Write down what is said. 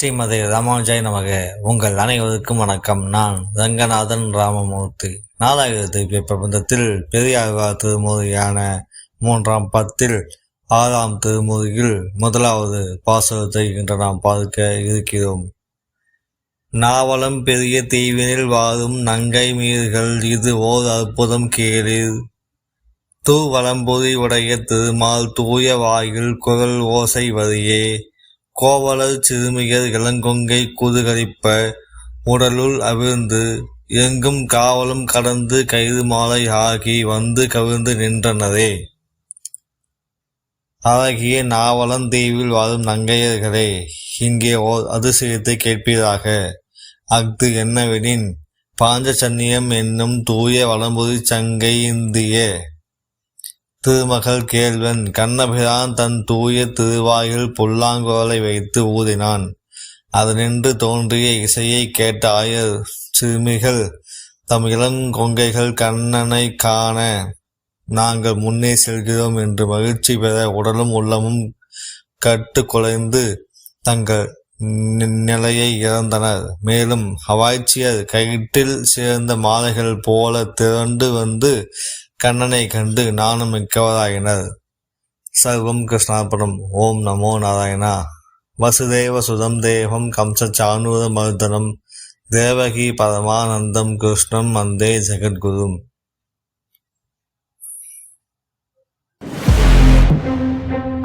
ஸ்ரீமதி ராமானுஜாய் நமக உங்கள் அனைவருக்கும் வணக்கம். நான் ரங்கநாதன் ராமமூர்த்தி. நாலாயிரத்து பிரபந்தத்தில் பெரியாழ்வா திருமுறையான மூன்றாம் பத்தில் ஆறாம் திருமுறையில் முதலாவது பாசகத்தை இன்று நாம் பார்க்க இருக்கிறோம். நாவலம் பெரிய தீவினில் வாழும் நங்கை மீர்கள் இது ஓர் அற்புதம் கேளீர் தூவலம்புரி உடைய திருமால் தூய வாயில் குரல் ஓசை வரியே. கோவலர் சிறுமியர் இளங்கொங்கை குதுகரிப்ப உடலுள் அவிழ்ந்து எங்கும் காவலும் கடந்து கயிறு மாலை ஆகி வந்து கவிழ்ந்து நின்றனரே. அழகிய நாவலன் தீவில் வாழும் நங்கையர்களே இங்கே ஓர் அதிசயத்தை கேட்பீராக. அஃது என்னவெனின் பாஞ்சசன்னியம் என்னும் தூய வளம்புரி சங்கை இந்திய. திருமகள் கேள்வன் கண்ணபிரான் தன் தூய திருவாயில் புல்லாங்குழலை வைத்து ஊதினான். அதனின்று தோன்றிய இசையை கேட்ட ஆயர் சிறுமிகள் தம் இளங்கொங்கைகள் கண்ணனை காண நாங்கள் முன்னே செல்கிறோம் என்று மகிழ்ச்சி பெற உடலும் உள்ளமும் கட்டு குலைந்து தங்கள் நிலையை இழந்தனர். மேலும் ஹவாய்ச்சியர் கயிற்றில் சேர்ந்த மாலைகள் போல திரண்டு வந்து கண்ணனை கண்டு நானும் மிக்கவராகினர் சர்வம் கிருஷ்ணாபுரம் ஓம் நமோ நாராயணா. வசுதேவ சுதம் தேவம் கம்ச சானூர மருதனம். தேவகி பரமானந்தம் கிருஷ்ணம் அந்தே ஜெகத்குரும் thank you